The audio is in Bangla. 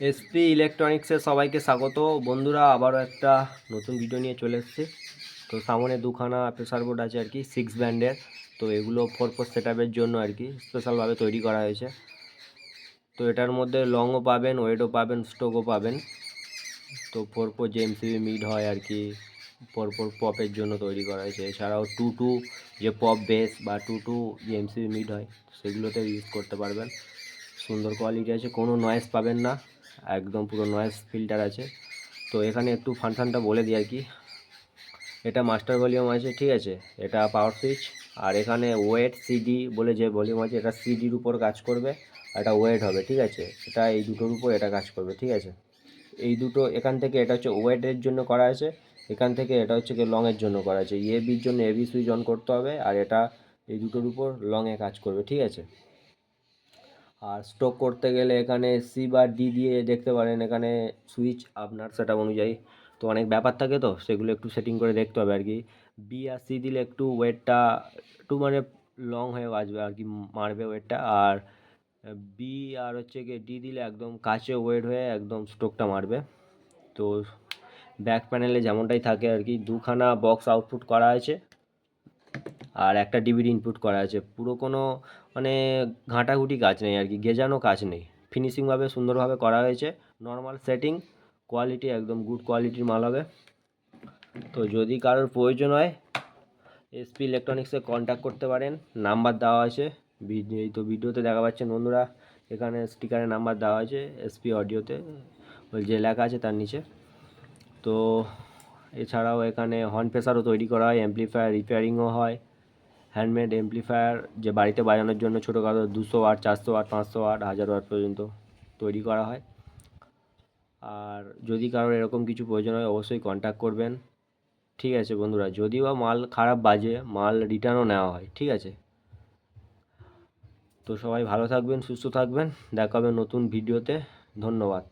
এসপি ইলেকট্রনিক্সের সবাইকে স্বাগত। বন্ধুরা, আবারও একটা নতুন ভিডিও নিয়ে চলে এসেছি। তো সামনে দুখানা প্রেসার বোর্ড আছে আর কি সিক্স ব্যান্ডের তো এগুলো ফোর ফোর সেট জন্য আর কি স্পেশালভাবে তৈরি করা হয়েছে। তো এটার মধ্যে লংও পাবেন ওয়েটও পাবেন স্টোকও পাবেন। তো ফোর ফোর যে এমসিবি মিড হয় আর কি ফোর ফোর পপের জন্য তৈরি করা হয়েছে। এছাড়াও টু টু যে পপ বেস বা টু টু যে এমসিবি মিড হয় সেগুলোতে ইউজ করতে পারবেন। সুন্দর কোয়ালিটি আছে, কোনো নয়েজ পাবেন না, একদম পুরো নয়েজ ফিল্টার আছে। তো এখানে একটু ফাংশনটা বলে দিই আর কি। এটা মাস্টার ভলিউম আছে, ঠিক আছে? এটা পাওয়ার সুইচ আর এখানে ওয়েট সিডি বলে যে ভলিউম আছে, এটা সিডির উপর কাজ করবে এটা ওয়েট হবে, ঠিক আছে? এটা এই দুটোর উপর এটা কাজ করবে, ঠিক আছে? এই দুটো, এখান থেকে এটা হচ্ছে ওয়েটের জন্য করা আছে, এখান থেকে এটা হচ্ছে কি লংয়ের জন্য করা আছে। এ বির জন্য এবি সুইচ অন করতে হবে, আর এটা এই দুটোর উপর লংয়ে কাজ করবে, ঠিক আছে? আর স্ট্রোক করতে গেলে এখানে সি বা ডি দিয়ে দেখতে পারেন, এখানে সুইচ আপনার সেটা অনুযায়ী। তো অনেক ব্যাপার থাকে তো, সেগুলো একটু সেটিং করে দেখতে হবে আর কি বি আর সি দিলে একটু ওয়েটটা একটু মানে লং হয়ে বাজবে আর কি মারবে ওয়েটটা আর বি আর হচ্ছে গিয়ে ডি দিলে একদম কাছে ওয়েট হয়ে একদম স্ট্রোকটা মারবে। তো ব্যাক প্যানেলে যেমনটাই থাকে আর কি দুখানা বক্স আউটপুট করা আছে। আর একটা ডিভিডি ইনপুট করা আছে। পুরো কোনো মানে ঘাঁটাঘুটি কাজ নেই আর কি, গেজানো কাজ নেই। ফিনিশিংভাবে সুন্দরভাবে করা হয়েছে। নর্মাল সেটিং কোয়ালিটি একদম গুড কোয়ালিটির মাল হবে। তো যদি কারোর প্রয়োজন হয় এসপি ইলেকট্রনিক্সে কন্ট্যাক্ট করতে পারেন। নাম্বার দেওয়া আছে। এই তো ভিডিওতে দেখা পাচ্ছেন বন্ধুরা, এখানে স্টিকারের নাম্বার দেওয়া আছে এসপি অডিওতে ওই যে লেখা আছে তার নিচে। তো এছাড়াও এখানে হর্ন প্রেসারও তৈরি করা হয় অ্যাম্পলিফায়ার রিপেয়ারিংও হয়। হ্যান্ডমেড অ্যাম্পলিফায়ার যে বাড়িতে বাজানোর জন্য ছোটোখাটো দুশো ওয়াট চারশো ওয়াট পাঁচশো ওয়াট হাজার ওয়াট পর্যন্ত তৈরি করা হয়। আর যদি কারোর এরকম কিছু প্রয়োজন হয়, অবশ্যই কন্ট্যাক্ট করবেন। ঠিক আছে বন্ধুরা, যদিও বা মাল খারাপ বাজে, মাল রিটার্নও নেওয়া হয়, ঠিক আছে? তো সবাই ভালো থাকবেন, সুস্থ থাকবেন, দেখা হবে নতুন ভিডিওতে ধন্যবাদ।